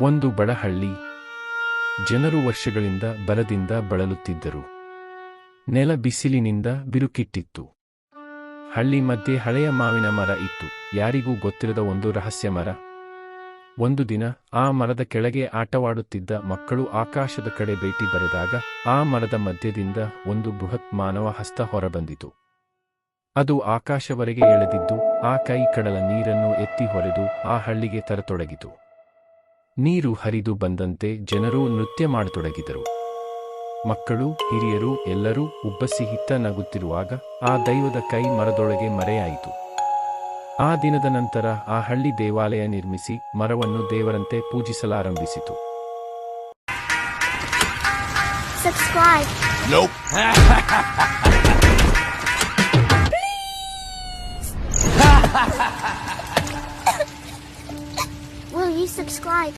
ಒಂದು ಬಡಹಳ್ಳಿ. ಜನರು ವರ್ಷಗಳಿಂದ ಬರದಿಂದ ಬಳಲುತ್ತಿದ್ದರು. ನೆಲ ಬಿಸಿಲಿನಿಂದ ಬಿರುಕಿಟ್ಟಿತ್ತು. ಹಳ್ಳಿ ಮಧ್ಯೆ ಹಳೆಯ ಮಾವಿನ ಮರ ಇತ್ತು. ಯಾರಿಗೂ ಗೊತ್ತಿರದ ಒಂದು ರಹಸ್ಯ ಮರ. ಒಂದು ದಿನ ಆ ಮರದ ಕೆಳಗೆ ಆಟವಾಡುತ್ತಿದ್ದ ಮಕ್ಕಳು ಆಕಾಶದ ಕಡೆ ಭೇಟಿ ಬರೆದಾಗ ಆ ಮರದ ಮಧ್ಯದಿಂದ ಒಂದು ಬೃಹತ್ ಮಾನವ ಹಸ್ತ ಹೊರಬಂದಿತು. ಅದು ಆಕಾಶವರೆಗೆ ಎಳೆದಿದ್ದು ಆ ಕೈ ಕಡಲ ನೀರನ್ನು ಎತ್ತಿ ಹೊರೆದು ಆ ಹಳ್ಳಿಗೆ ತರತೊಡಗಿತು. ನೀರು ಹರಿದು ಬಂದಂತೆ ಜನರು ನೃತ್ಯ ಮಾಡತೊಡಗಿದರು ಮಕ್ಕಳು ಹಿರಿಯರು ಎಲ್ಲರೂ ಉಬ್ಬಸಿ ಹಿತ್ತ ನಗುತ್ತಿರುವಾಗ ಆ ದೈವದ ಕೈ ಮರದೊಳಗೆ ಮರೆಯಾಯಿತು ಆ ದಿನದ ನಂತರ ಆ ಹಳ್ಳಿ ದೇವಾಲಯ ನಿರ್ಮಿಸಿ ಮರವನ್ನು ದೇವರಂತೆ ಪೂಜಿಸಲಾರಂಭಿಸಿತು Subscribe. Nope. Will you subscribe?